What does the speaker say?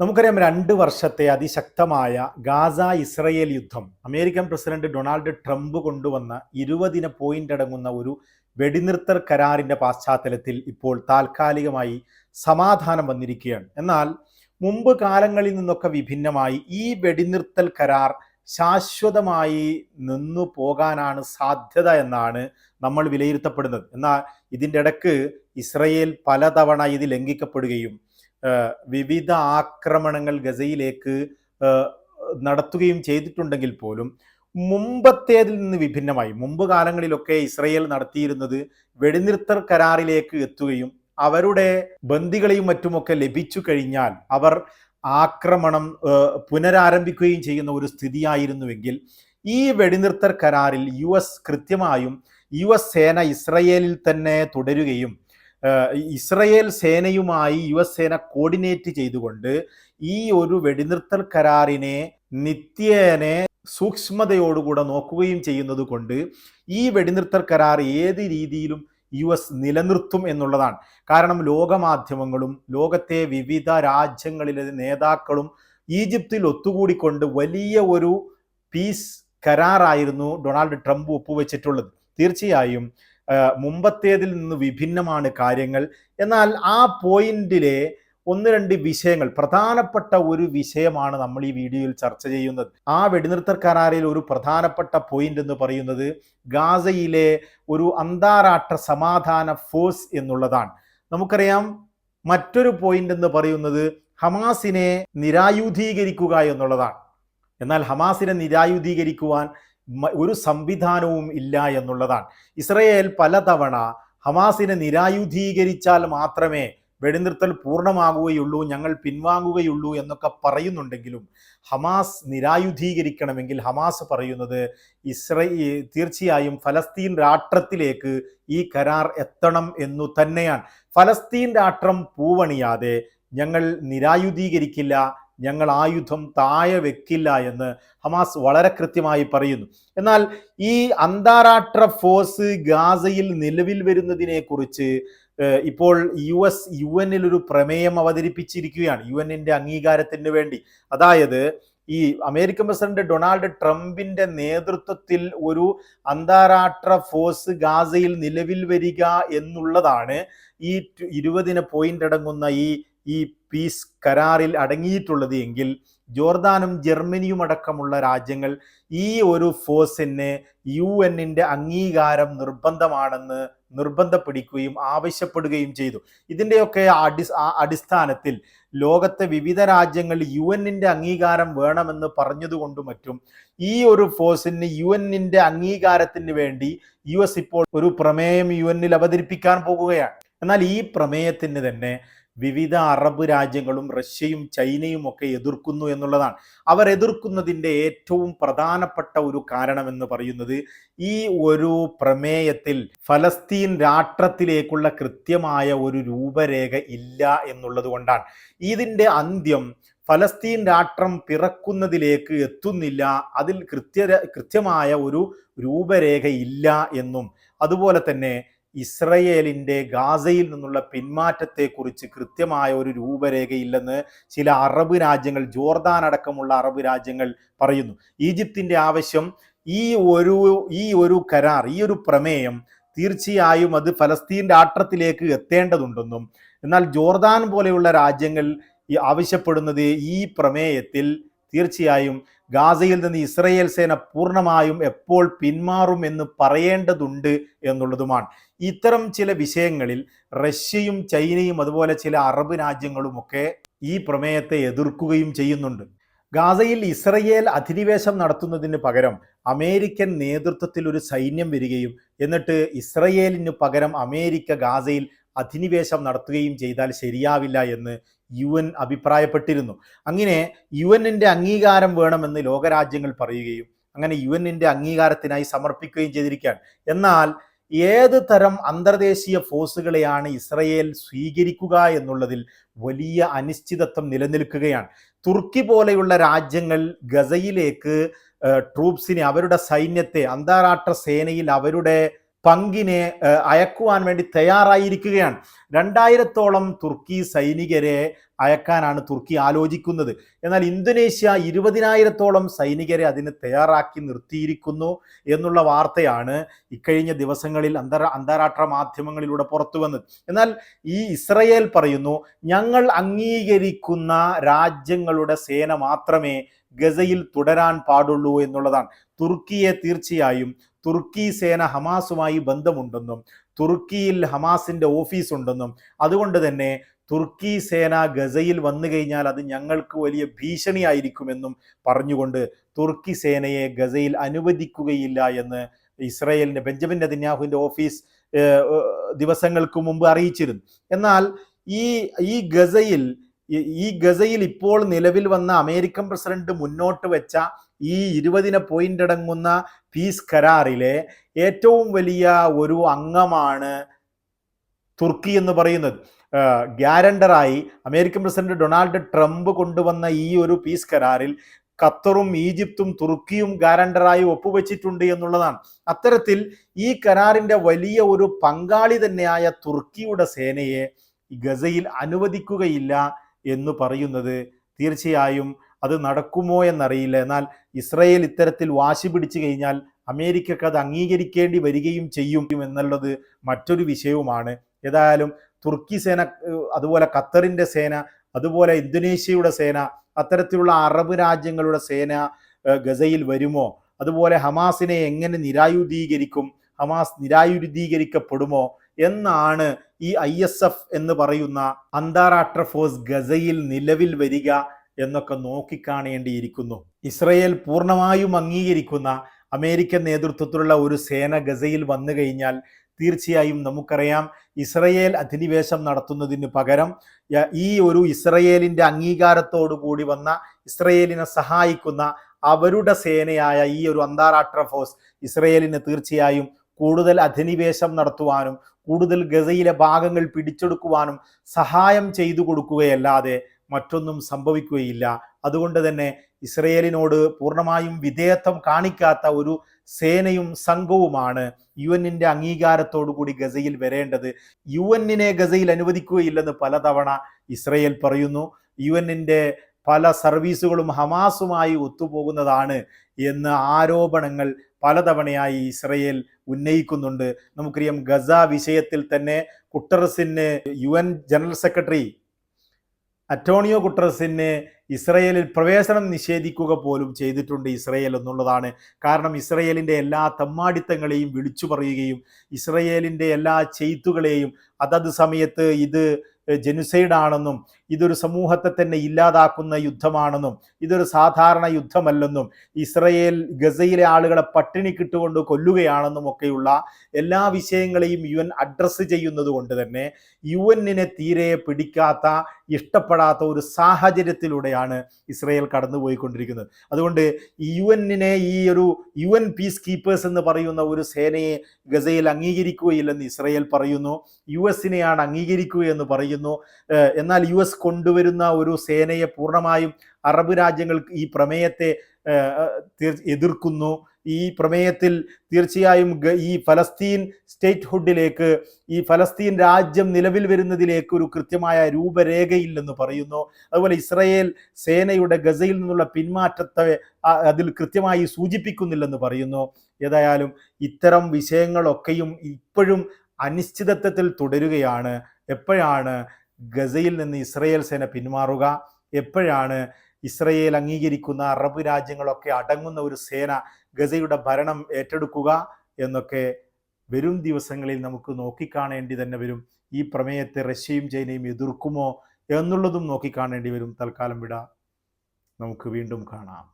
നമുക്കറിയാം രണ്ട് വർഷത്തെ അതിശക്തമായ ഗാസ ഇസ്രയേൽ യുദ്ധം. അമേരിക്കൻ പ്രസിഡന്റ് ഡൊണാൾഡ് ട്രംപ് കൊണ്ടുവന്ന ഇരുപതിന പോയിന്റ് അടങ്ങുന്ന ഒരു വെടിനിർത്തൽ കരാറിന്റെ പശ്ചാത്തലത്തിൽ ഇപ്പോൾ താൽക്കാലികമായി സമാധാനം വന്നിരിക്കുകയാണ്. എന്നാൽ മുമ്പ് കാലങ്ങളിൽ നിന്നൊക്കെ വിഭിന്നമായി ഈ വെടിനിർത്തൽ കരാർ ശാശ്വതമായി നിന്നു പോകാനാണ് സാധ്യത എന്നാണ് നമ്മൾ വിലയിരുത്തപ്പെടുന്നത്. എന്നാൽ ഇതിന്റെ ഇടയ്ക്ക് ഇസ്രയേൽ പലതവണ ഇത് ലംഘിക്കപ്പെടുകയും വിവിധ ആക്രമണങ്ങൾ ഗസയിലേക്ക് നടത്തുകയും ചെയ്തിട്ടുണ്ടെങ്കിൽ പോലും മുമ്പത്തേതിൽ നിന്ന് വിഭിന്നമായി. മുമ്പ് കാലങ്ങളിലൊക്കെ ഇസ്രയേൽ നടത്തിയിരുന്നത് വെടിനിർത്തൽ കരാറിലേക്ക് എത്തുകയും അവരുടെ ബന്ദികളെയും മറ്റുമൊക്കെ ലഭിച്ചു കഴിഞ്ഞാൽ അവർ ആക്രമണം പുനരാരംഭിക്കുകയും ചെയ്യുന്ന ഒരു സ്ഥിതിയായിരുന്നുവെങ്കിൽ ഈ വെടിനിർത്തൽ കരാറിൽ യു എസ് കൃത്യമായും യു എസ് സേന ഇസ്രയേലിൽ തന്നെ തുടരുകയും ഇസ്രയേൽ സേനയുമായി യു എസ് സേന കോർഡിനേറ്റ് ചെയ്തുകൊണ്ട് ഈ ഒരു വെടിനിർത്തൽ കരാറിനെ നിത്യേനെ സൂക്ഷ്മതയോടുകൂടെ നോക്കുകയും ചെയ്യുന്നത് കൊണ്ട് ഈ വെടിനിർത്തൽ കരാർ ഏത് രീതിയിലും യു എസ് നിലനിർത്തും എന്നുള്ളതാണ്. കാരണം ലോകമാധ്യമങ്ങളും ലോകത്തെ വിവിധ രാജ്യങ്ങളിലെ നേതാക്കളും ഈജിപ്തിൽ ഒത്തുകൂടിക്കൊണ്ട് വലിയ ഒരു പീസ് കരാറായിരുന്നു ഡൊണാൾഡ് ട്രംപ് ഒപ്പുവെച്ചിട്ടുള്ളത്. തീർച്ചയായും മുമ്പത്തേതിൽ നിന്ന് വിഭിന്നമാണ് കാര്യങ്ങൾ. എന്നാൽ ആ പോയിന്റിലെ ഒന്ന് രണ്ട് വിഷയങ്ങൾ പ്രധാനപ്പെട്ട ഒരു വിഷയമാണ് നമ്മൾ ഈ വീഡിയോയിൽ ചർച്ച ചെയ്യുന്നത്. ആ വെടിനിർത്തൽ കരാറിൽ ഒരു പ്രധാനപ്പെട്ട പോയിന്റ് എന്ന് പറയുന്നത് ഗാസയിലെ ഒരു അന്താരാഷ്ട്ര സമാധാന ഫോഴ്സ് എന്നുള്ളതാണ്. നമുക്കറിയാം മറ്റൊരു പോയിന്റ് എന്ന് പറയുന്നത് ഹമാസിനെ നിരായുധീകരിക്കുക എന്നുള്ളതാണ്. എന്നാൽ ഹമാസിനെ നിരായുധീകരിക്കുവാൻ ഒരു സംവിധാനവും ഇല്ല എന്നുള്ളതാണ്. ഇസ്രയേൽ പലതവണ ഹമാസിനെ നിരായുധീകരിച്ചാൽ മാത്രമേ വെടിനിർത്തൽ പൂർണമാകുകയുള്ളൂ ഞങ്ങൾ പിൻവാങ്ങുകയുള്ളൂ എന്നൊക്കെ പറയുന്നുണ്ടെങ്കിലും ഹമാസ് നിരായുധീകരിക്കണമെങ്കിൽ ഹമാസ് പറയുന്നത് ഇസ്രേ തീർച്ചയായും ഫലസ്തീൻ രാഷ്ട്രത്തിലേക്ക് ഈ കരാർ എത്തണം എന്നു തന്നെയാണ്. ഫലസ്തീൻ രാഷ്ട്രം പൂവണിയാതെ ഞങ്ങൾ നിരായുധീകരിക്കില്ല ഞങ്ങൾ ആയുധം താഴെ വെക്കില്ല എന്ന് ഹമാസ് വളരെ കൃത്യമായി പറയുന്നു. എന്നാൽ ഈ അന്താരാഷ്ട്ര ഫോഴ്സ് ഗാസയിൽ നിലവിൽ വരുന്നതിനെ കുറിച്ച് ഇപ്പോൾ യു എസ് യു എന്നിൽ ഒരു പ്രമേയം അവതരിപ്പിച്ചിരിക്കുകയാണ്. യു എന്നിന്റെ അംഗീകാരത്തിന് വേണ്ടി. അതായത് ഈ അമേരിക്കൻ പ്രസിഡന്റ് ഡൊണാൾഡ് ട്രംപിന്റെ നേതൃത്വത്തിൽ ഒരു അന്താരാഷ്ട്ര ഫോഴ്സ് ഗാസയിൽ നിലവിൽ വരിക എന്നുള്ളതാണ് ഈ ഇരുപതിന പോയിന്റ് അടങ്ങുന്ന ഈ ഈ പീസ് കരാറിൽ അടങ്ങിയിട്ടുള്ളത് എങ്കിൽ ജോർദാനും ജർമ്മനിയും അടക്കമുള്ള രാജ്യങ്ങൾ ഈ ഒരു ഫോഴ്സിന് യു എന്നിന്റെ അംഗീകാരം നിർബന്ധമാണെന്ന് നിർബന്ധപ്പെടുകയും ആവശ്യപ്പെടുകയും ചെയ്തു. ഇതിന്റെയൊക്കെ അടി അടിസ്ഥാനത്തിൽ ലോകത്തെ വിവിധ രാജ്യങ്ങൾ യു എന്നിന്റെ അംഗീകാരം വേണമെന്ന് പറഞ്ഞതുകൊണ്ടും മറ്റും ഈ ഒരു ഫോഴ്സിന് യു എന്നിന്റെ അംഗീകാരത്തിന് വേണ്ടി യു എസ് ഇപ്പോൾ ഒരു പ്രമേയം യു എന്നിൽ അവതരിപ്പിക്കാൻ പോകുകയാണ്. എന്നാൽ ഈ പ്രമേയത്തിന് തന്നെ വിവിധ അറബ് രാജ്യങ്ങളും റഷ്യയും ചൈനയും ഒക്കെ എതിർക്കുന്നു എന്നുള്ളതാണ്. അവർ എതിർക്കുന്നതിന്റെ ഏറ്റവും പ്രധാനപ്പെട്ട ഒരു കാരണം എന്ന് പറയുന്നത് ഈ ഒരു പ്രമേയത്തിൽ ഫലസ്തീൻ രാഷ്ട്രത്തിലേക്കുള്ള കൃത്യമായ ഒരു രൂപരേഖ ഇല്ല എന്നുള്ളത് കൊണ്ടാണ്. ഇതിന്റെ അന്ത്യം ഫലസ്തീൻ രാഷ്ട്രം പിറക്കുന്നതിലേക്ക് എത്തുന്നില്ല. അതിൽ കൃത്യ കൃത്യമായ ഒരു രൂപരേഖ ഇല്ല എന്നും. അതുപോലെ തന്നെ ഇസ്രയേലിന്റെ ഗാസയിൽ നിന്നുള്ള പിന്മാറ്റത്തെക്കുറിച്ച് കൃത്യമായ ഒരു രൂപരേഖയില്ലെന്ന് ചില അറബ് രാജ്യങ്ങൾ ജോർദാൻ അടക്കമുള്ള അറബ് രാജ്യങ്ങൾ പറയുന്നു. ഈജിപ്തിന്റെ ആവശ്യം ഈ ഒരു ഈ ഒരു കരാർ ഈ ഒരു പ്രമേയം തീർച്ചയായും അത് ഫലസ്തീന്റെ ആട്ടത്തിലേക്ക് എത്തേണ്ടതുണ്ടെന്നും എന്നാൽ ജോർദാൻ പോലെയുള്ള രാജ്യങ്ങൾ ആവശ്യപ്പെടുന്നത് ഈ പ്രമേയത്തിൽ തീർച്ചയായും ഗാസയിൽ നിന്ന് ഇസ്രയേൽ സേന പൂർണമായും എപ്പോൾ പിന്മാറും എന്ന് പറയേണ്ടതുണ്ട് എന്നുള്ളതുമാണ്. ഇത്തരം ചില വിഷയങ്ങളിൽ റഷ്യയും ചൈനയും അതുപോലെ ചില അറബ് രാജ്യങ്ങളുമൊക്കെ ഈ പ്രമേയത്തെ എതിർക്കുകയും ചെയ്യുന്നുണ്ട്. ഗാസയിൽ ഇസ്രയേൽ അധിനിവേശം നടത്തുന്നതിന് പകരം അമേരിക്കൻ നേതൃത്വത്തിൽ ഒരു സൈന്യം വരികയും എന്നിട്ട് ഇസ്രയേലിന് പകരം അമേരിക്ക ഗാസയിൽ അധിനിവേശം നടത്തുകയും ചെയ്താൽ ശരിയാവില്ല എന്ന് യു എൻ അഭിപ്രായപ്പെട്ടിരുന്നു. അങ്ങനെ യു എന്നിന്റെ അംഗീകാരം വേണമെന്ന് ലോകരാജ്യങ്ങൾ പറയുകയും അങ്ങനെ യു എന്നിന്റെ അംഗീകാരത്തിനായി സമർപ്പിക്കുകയും ചെയ്തിരിക്കുകയാണ്. എന്നാൽ ഏത് തരം അന്തർദേശീയ ഫോഴ്സുകളെയാണ് ഇസ്രയേൽ സ്വീകരിക്കുക എന്നുള്ളതിൽ വലിയ അനിശ്ചിതത്വം നിലനിൽക്കുകയാണ്. തുർക്കി പോലെയുള്ള രാജ്യങ്ങൾ ഗസയിലേക്ക് ട്രൂപ്സിനെ അവരുടെ സൈന്യത്തെ അന്താരാഷ്ട്ര സേനയിൽ അവരുടെ പങ്കിനെ അയക്കുവാൻ വേണ്ടി തയ്യാറായിരിക്കുകയാണ്. രണ്ടായിരത്തോളം തുർക്കി സൈനികരെ അയക്കാനാണ് തുർക്കി ആലോചിക്കുന്നത്. എന്നാൽ ഇന്തോനേഷ്യ ഇരുപതിനായിരത്തോളം സൈനികരെ അതിന് തയ്യാറാക്കി നിർത്തിയിരിക്കുന്നു എന്നുള്ള വാർത്തയാണ് ഇക്കഴിഞ്ഞ ദിവസങ്ങളിൽ അന്തർ അന്താരാഷ്ട്ര മാധ്യമങ്ങളിലൂടെ പുറത്തു വന്നത്. എന്നാൽ ഈ ഇസ്രയേൽ പറയുന്നു ഞങ്ങൾ അംഗീകരിക്കുന്ന രാജ്യങ്ങളുടെ സേന മാത്രമേ ഗസയിൽ തുടരാൻ പാടുള്ളൂ എന്നുള്ളതാണ്. തുർക്കിയെ തീർച്ചയായും തുർക്കി സേന ഹമാസുമായി ബന്ധമുണ്ടെന്നും തുർക്കിയിൽ ഹമാസിന്റെ ഓഫീസ് ഉണ്ടെന്നും അതുകൊണ്ട് തന്നെ തുർക്കി സേന ഗസയിൽ വന്നു കഴിഞ്ഞാൽ അത് ഞങ്ങൾക്ക് വലിയ ഭീഷണിയായിരിക്കുമെന്നും പറഞ്ഞുകൊണ്ട് തുർക്കി സേനയെ ഗസയിൽ അനുവദിക്കുകയില്ല എന്ന് ഇസ്രയേലിന്റെ ബെഞ്ചമിൻ നെതന്യാഹുവിന്റെ ഓഫീസ് ദിവസങ്ങൾക്ക് മുമ്പ് അറിയിച്ചിരുന്നു. എന്നാൽ ഈ ഈ ഗസയിൽ ഈ ഗസയിൽ ഇപ്പോൾ നിലവിൽ വന്ന അമേരിക്കൻ പ്രസിഡന്റ് മുന്നോട്ട് വെച്ച ഈ ഇരുപതിന പോയിന്റ് അടങ്ങുന്ന പീസ് കരാറിലെ ഏറ്റവും വലിയ ഒരു അംഗമാണ് തുർക്കി എന്ന് പറയുന്നത്. ഗ്യാരണ്ടറായി അമേരിക്കൻ പ്രസിഡന്റ് ഡൊണാൾഡ് ട്രംപ് കൊണ്ടുവന്ന ഈ ഒരു പീസ് കരാറിൽ ഖത്തറും ഈജിപ്തും തുർക്കിയും ഗ്യാരണ്ടറായി ഒപ്പുവെച്ചിട്ടുണ്ട് എന്നുള്ളതാണ്. അത്തരത്തിൽ ഈ കരാറിന്റെ വലിയ ഒരു പങ്കാളി തന്നെയായ തുർക്കിയുടെ സേനയെ ഗസയിൽ അനുവദിക്കുകയില്ല എന്ന് പറയുന്നത് തീർച്ചയായും അത് നടക്കുമോ എന്നറിയില്ല. എന്നാൽ ഇസ്രയേൽ ഇത്തരത്തിൽ വാശി പിടിച്ചു കഴിഞ്ഞാൽ അമേരിക്കക്ക് അത് അംഗീകരിക്കേണ്ടി വരികയും ചെയ്യും എന്നുള്ളത് മറ്റൊരു വിഷയവുമാണ്. ഏതായാലും തുർക്കി സേന അതുപോലെ ഖത്തറിന്റെ സേന അതുപോലെ ഇന്തോനേഷ്യയുടെ സേന അത്തരത്തിലുള്ള അറബ് രാജ്യങ്ങളുടെ സേന ഗസയിൽ വരുമോ? അതുപോലെ ഹമാസിനെ എങ്ങനെ നിരായുധീകരിക്കും? ഹമാസ് നിരായുധീകരിക്കപ്പെടുമോ? എന്നാണ് ഈ ഐ എന്ന് പറയുന്ന അന്താരാഷ്ട്ര ഫോഴ്സ് ഗസയിൽ നിലവിൽ വരിക. എന്നൊക്കെ നോക്കിക്കാണേണ്ടിയിരിക്കുന്നു. ഇസ്രയേൽ പൂർണമായും അംഗീകരിക്കുന്ന അമേരിക്കൻ നേതൃത്വത്തിലുള്ള ഒരു സേന ഗസയിൽ വന്നു കഴിഞ്ഞാൽ തീർച്ചയായും നമുക്കറിയാം ഇസ്രയേൽ അധിനിവേശം നടത്തുന്നതിന് പകരം ഈ ഒരു ഇസ്രയേലിന്റെ അംഗീകാരത്തോടു കൂടി വന്ന ഇസ്രയേലിനെ സഹായിക്കുന്ന അവരുടെ സേനയായ ഈ ഒരു അന്താരാഷ്ട്ര ഫോഴ്സ് ഇസ്രയേലിന് തീർച്ചയായും കൂടുതൽ അധിനിവേശം നടത്തുവാനും കൂടുതൽ ഗസയിലെ ഭാഗങ്ങൾ പിടിച്ചെടുക്കുവാനും സഹായം ചെയ്തു കൊടുക്കുകയല്ലാതെ മറ്റൊന്നും സംഭവിക്കുകയില്ല. അതുകൊണ്ട് തന്നെ ഇസ്രയേലിനോട് പൂർണമായും വിധേയത്വം കാണിക്കാത്ത ഒരു സേനയും സംഘവുമാണ് യു എന്നിന്റെ അംഗീകാരത്തോടു കൂടി ഗസയിൽ വരേണ്ടത്. യു എന്നിനെ ഗസയിൽ അനുവദിക്കുകയില്ലെന്ന് പലതവണ ഇസ്രയേൽ പറയുന്നു. യു എന്നിന്റെ പല സർവീസുകളും ഹമാസുമായി ഒത്തുപോകുന്നതാണ് എന്ന ആരോപണങ്ങൾ പലതവണയായി ഇസ്രയേൽ ഉന്നയിക്കുന്നുണ്ട്. നമുക്കറിയാം ഗസ വിഷയത്തിൽ തന്നെ കുട്ടറസിന് യു ജനറൽ സെക്രട്ടറി അറ്റോണിയോ കുട്ടറസിന് ഇസ്രയേലിൽ പ്രവേശനം നിഷേധിക്കുക പോലും ചെയ്തിട്ടുണ്ട് ഇസ്രയേൽ എന്നുള്ളതാണ്. കാരണം ഇസ്രയേലിന്റെ എല്ലാ തമ്മാടിത്തങ്ങളെയും വിളിച്ചു പറയുകയും ഇസ്രയേലിന്റെ എല്ലാ ചെയ്ത്തുകളെയും അതത് സമയത്ത് ഇത് ജനുസൈഡ് ആണെന്നും ഇതൊരു സമൂഹത്തെ തന്നെ ഇല്ലാതാക്കുന്ന യുദ്ധമാണെന്നും ഇതൊരു സാധാരണ യുദ്ധമല്ലെന്നും ഇസ്രയേൽ ഗസയിലെ ആളുകളെ പട്ടിണി കിട്ടുകൊണ്ട് കൊല്ലുകയാണെന്നും ഒക്കെയുള്ള എല്ലാ വിഷയങ്ങളെയും യു എൻ അഡ്രസ്സ് ചെയ്യുന്നത് കൊണ്ട് തന്നെ യു എന്നിനെ തീരെ പിടിക്കാത്ത ഇഷ്ടപ്പെടാത്ത ഒരു സാഹചര്യത്തിലൂടെയാണ് ഇസ്രയേൽ കടന്നുപോയിക്കൊണ്ടിരിക്കുന്നത്. അതുകൊണ്ട് യു എന്നിനെ ഈ ഒരു യു എൻ പീസ് കീപ്പേഴ്സ് എന്ന് പറയുന്ന ഒരു സേനയെ ഗസയിൽ അംഗീകരിക്കുകയില്ലെന്ന് ഇസ്രയേൽ പറയുന്നു. യു എസിനെയാണ് അംഗീകരിക്കുക എന്ന് പറയുന്നു. ഏഹ് എന്നാൽ യു എസ് കൊണ്ടുവരുന്ന ഒരു സേനയെ പൂർണമായും അറബ് രാജ്യങ്ങൾ ഈ പ്രമേയത്തെ എതിർക്കുന്നു. ഈ പ്രമേയത്തിൽ തീർച്ചയായും ഈ ഫലസ്തീൻ സ്റ്റേറ്റ് ഹുഡിലേക്ക് ഈ ഫലസ്തീൻ രാജ്യം നിലവിൽ വരുന്നതിലേക്ക് ഒരു കൃത്യമായ രൂപരേഖയില്ലെന്ന് പറയുന്നു. അതുപോലെ ഇസ്രയേൽ സേനയുടെ ഗസയിൽ നിന്നുള്ള പിന്മാറ്റത്തെ അതിൽ കൃത്യമായി സൂചിപ്പിക്കുന്നില്ലെന്ന് പറയുന്നു. ഏതായാലും ഇത്തരം വിഷയങ്ങളൊക്കെയും ഇപ്പോഴും അനിശ്ചിതത്വത്തിൽ തുടരുകയാണ്. എപ്പോഴാണ് ഗസയിൽ നിന്ന് ഇസ്രയേൽ സേന പിന്മാറുക? എപ്പോഴാണ് ഇസ്രയേൽ അംഗീകരിക്കുന്ന അറബ് രാജ്യങ്ങളൊക്കെ അടങ്ങുന്ന ഒരു സേന ഗസയുടെ ഭരണം ഏറ്റെടുക്കുക എന്നൊക്കെ വരും ദിവസങ്ങളിൽ നമുക്ക് നോക്കിക്കാണേണ്ടി തന്നെ വരും. ഈ പ്രമേയത്തെ റഷ്യയും ചൈനയും എതിർക്കുമോ എന്നുള്ളതും നോക്കിക്കാണേണ്ടി വരും. തൽക്കാലം വിട. നമുക്ക് വീണ്ടും കാണാം.